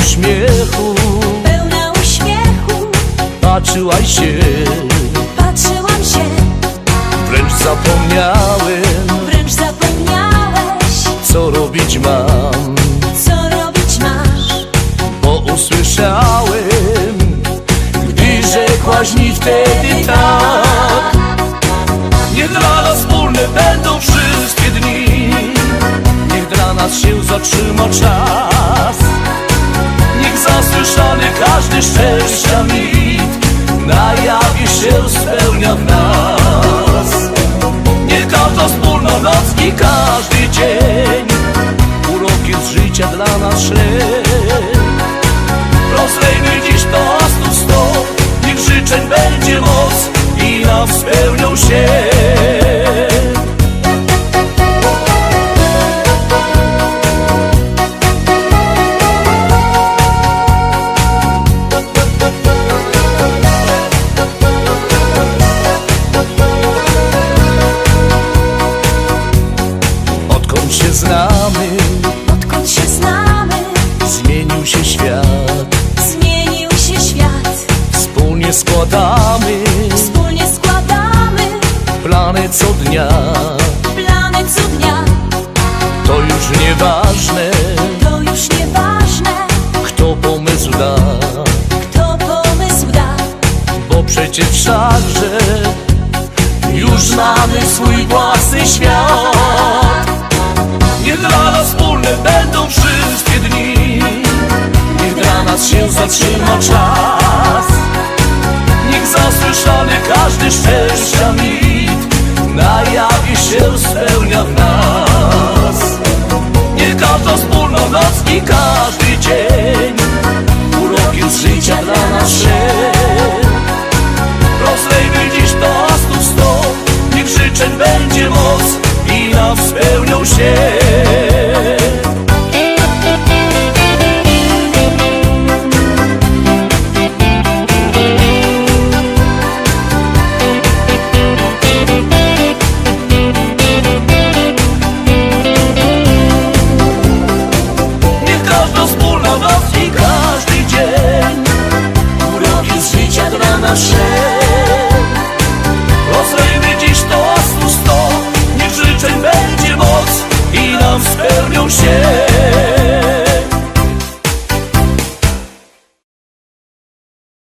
uśmiechu. Pełna uśmiechu. Patrzyłaś się. Patrzyłam się. Wręcz zapomniałem Wręcz zapomniałeś. Co robić mam. Co robić masz? Bo usłyszałem Gdy rzekłaś mi wtedy tak. Nie dla nas wspólne będą wszystkie dni. Niech dla nas się zatrzyma czas. Życia dla nas szedł Rozlejmy dziś toastów sto Niech życzeń będzie moc I nam spełnią się. Odkąd się znamy się świat. Zmienił się świat. Wspólnie składamy Wspólnie składamy plany co dnia. plany co dnia. To już nieważne To już nieważne, Kto pomysł da. Kto pomysł da. Bo przecież wszakże Już mamy swój własny świat. Nie dla nas wspólne będą wszystkie zatrzyma czas. Niech zasłyszany każdy szczęścia mit Na się spełnia w nas. Niech każda wspólna noc i każdy się